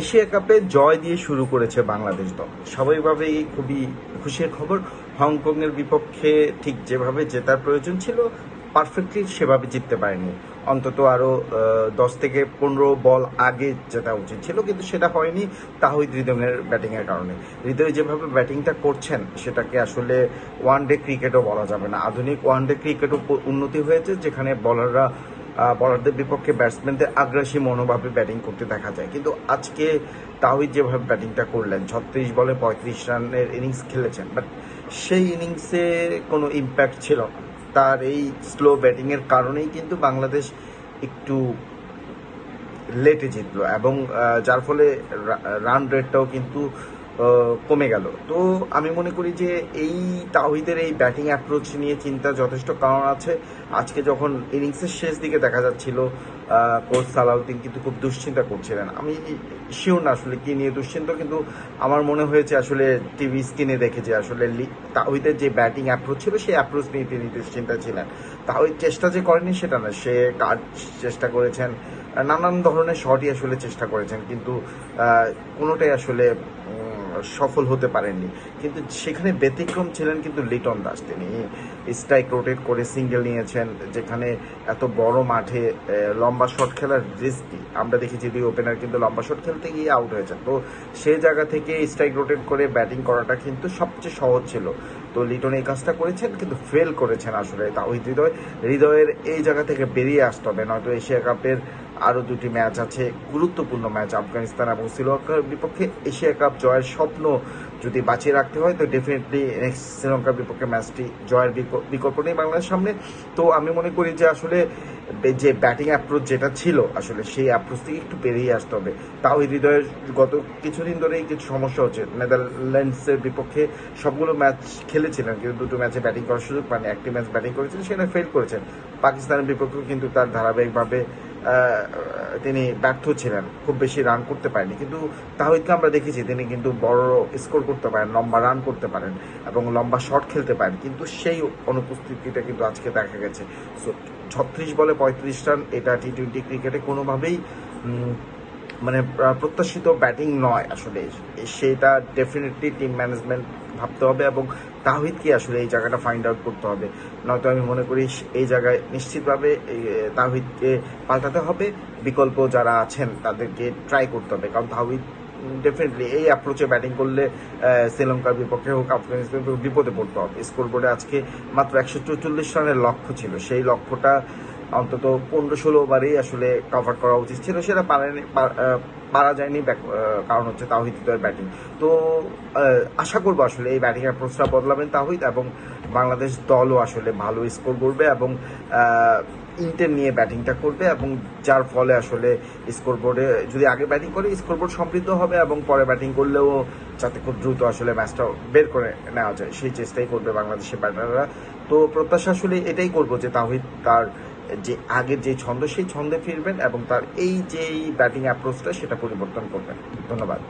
Asia কাপে জয় দিয়ে শুরু করেছে বাংলাদেশ দল। স্বাভাবিকভাবেই খুবই খুশির খবর, হংকংয়ের বিপক্ষে ঠিক যেভাবে জেতার প্রয়োজন ছিল, পারফেক্টলি সেভাবে জিততে পারেনি। অন্তত আরও দশ থেকে পনেরো বল আগে জেতা উচিত ছিল, কিন্তু সেটা হয়নি তাহিদ হৃদয়ের ব্যাটিং এর কারণে। হৃদয় যেভাবে ব্যাটিংটা করছেন, সেটাকে আসলে ওয়ান ডে ক্রিকেটও বলা যাবে না। আধুনিক ওয়ান ডে ক্রিকেটও উন্নতি হয়েছে, যেখানে বলাররা বলারদের বিপক্ষে ব্যাটসম্যানদের আগ্রাসী মনোভাবে ব্যাটিং করতে দেখা যায়। কিন্তু আজকে তাহিদ যেভাবে ব্যাটিংটা করলেন, ছত্রিশ বলে পঁয়ত্রিশ রানের ইনিংস খেলেছেন বাট সেই ইনিংসে কোনো ইম্প্যাক্ট ছিল না। তার এই স্লো ব্যাটিংয়ের কারণেই কিন্তু বাংলাদেশ একটু লেটে জিতলো এবং যার ফলে রান রেটটাও কিন্তু কমে গেল। তো আমি মনে করি যে এই তাহিদের এই ব্যাটিং অ্যাপ্রোচ নিয়ে চিন্তা যথেষ্ট কারণ আছে। আজকে যখন ইনিংসের শেষ দিকে দেখা যাচ্ছিল কোচ সালাউদ্দিন কিন্তু খুব দুশ্চিন্তা করছিলেন। আমি শিওর না আসলে কি নিয়ে দুশ্চিন্তা, কিন্তু আমার মনে হয়েছে আসলে টিভি স্ক্রিনে দেখে যে আসলে তাহিদের যে ব্যাটিং অ্যাপ্রোচ ছিল, সেই অ্যাপ্রোচ নিয়ে তিনি দুশ্চিন্তা ছিলেন। তাহিদ চেষ্টা যে করেনি সেটা না, সে কাজ চেষ্টা করেছেন। নানান ধরনের শটই আসলে চেষ্টা করেছেন, কিন্তু কোনোটাই আসলে সফল হতে পারেননি। কিন্তু সেখানে ব্যতিক্রম ছিলেন কিন্তু লিটন দাস। তিনি স্ট্রাইক রোটেট করে সিঙ্গেল নিয়েছেন, যেখানে এত বড় মাঠে লম্বা শট খেলার রিস্কি আমরা দেখেছি দুই ওপেনার কিন্তু লম্বা শট খেলতে গিয়ে আউট হয়েছেন তো সেই জায়গা থেকে স্ট্রাইক রোটেট করে ব্যাটিং করাটা কিন্তু সবচেয়ে সহজ ছিল। তো লিটন এই কাজটা করেছেন, কিন্তু ফেল করেছেন আসলে। তাহিদ হৃদয়, হৃদয়ের এই জায়গা থেকে বেরিয়ে আসতে হবে। নয়তো এশিয়া কাপের আরও দুটি ম্যাচ আছে, গুরুত্বপূর্ণ ম্যাচ আফগানিস্তান এবং শ্রীলঙ্কার বিপক্ষে এশিয়া কাপ জয়ের স্বপ্ন যদি বাঁচিয়ে রাখতে হয়, তো ডেফিনেটলি শ্রীলঙ্কার বিপক্ষে ম্যাচটি জয়ের বিক- বিকল্প নেই বাংলাদেশের সামনে। তো আমি মনে করি যে আসলে যে ব্যাটিং অ্যাপ্রোচ যেটা ছিল, আসলে সেই অ্যাপ্রোচ থেকে একটু বেরিয়ে আসতে হবে। তাও হৃদয়ের গত কিছুদিন ধরেই কিছু সমস্যা হচ্ছে। নেদারল্যান্ডসের বিপক্ষে সবগুলো ম্যাচ খেলেছিলেন, কিন্তু দুটো ম্যাচে ব্যাটিং করার সুযোগ পাননি। একটি ম্যাচ ব্যাটিং করেছিলেন সেখানে ফেল করেছেন। পাকিস্তানের বিপক্ষেও কিন্তু তার ধারাবাহিকভাবে তিনি ব্যর্থ ছিলেন। খুব বেশি রান করতে পারেনি। কিন্তু তাহিদকে আমরা দেখেছি, তিনি কিন্তু বড় স্কোর করতে পারেন, লম্বা রান করতে পারেন এবং লম্বা শট খেলতে পারেন। কিন্তু সেই অনুপস্থিতিটা কিন্তু আজকে দেখা গেছে। সো ছত্রিশ বলে পঁয়ত্রিশ রান এটা টি টোয়েন্টি ক্রিকেটে কোনোভাবেই মানে প্রত্যাশিত ব্যাটিং নয় আসলে। সেটা ডেফিনেটলি টিম ম্যানেজমেন্ট ভাবতে হবে এবং তাহিদকে আসলে এই জায়গাটা ফাইন্ড আউট করতে হবে। নয়তো আমি মনে করি এই জায়গায় নিশ্চিতভাবে তাহিদকে পাল্টাতে হবে। বিকল্প যারা আছেন, তাদেরকে ট্রাই করতে হবে। কারণ তাহিদ ডেফিনেটলি এই অ্যাপ্রোচে ব্যাটিং করলে শ্রীলঙ্কার বিপক্ষে হোক, আফগানিস্তানের বিপদে পড়তে হবে। স্কোর বোর্ডে আজকে মাত্র একশো চৌচল্লিশ রানের লক্ষ্য ছিল। সেই লক্ষ্যটা অন্তত পনেরো ষোলো ওভারেই আসলে কভার করা উচিত ছিল। সেটা পারেনি পারা যায়নি। কারণ হচ্ছে তাহিদ ব্যাটিং তো আশা করব আসলে এই ব্যাটিং অ্যাপ্রোচটা বদলাবেন তাহিদ এবং বাংলাদেশ দলও আসলে ভালো স্কোর করবে এবং ইন্টেন নিয়ে ব্যাটিংটা করবে এবং যার ফলে আসলে স্কোর বোর্ডে যদি আগে ব্যাটিং করে স্কোর বোর্ড সমৃদ্ধ হবে এবং পরে ব্যাটিং করলেও যাতে খুব দ্রুত আসলে ম্যাচটা বের করে নেওয়া যায়, সেই চেষ্টাই করবে বাংলাদেশের ব্যাটাররা তো প্রত্যাশা আসলে এটাই করব যে তাহিদ তার যে আগের যে ছন্দ, সেই ছন্দে ফিরবেন এবং তার এই যে ব্যাটিং অ্যাপ্রোচটা সেটা পরিবর্তন করবেন। ধন্যবাদ।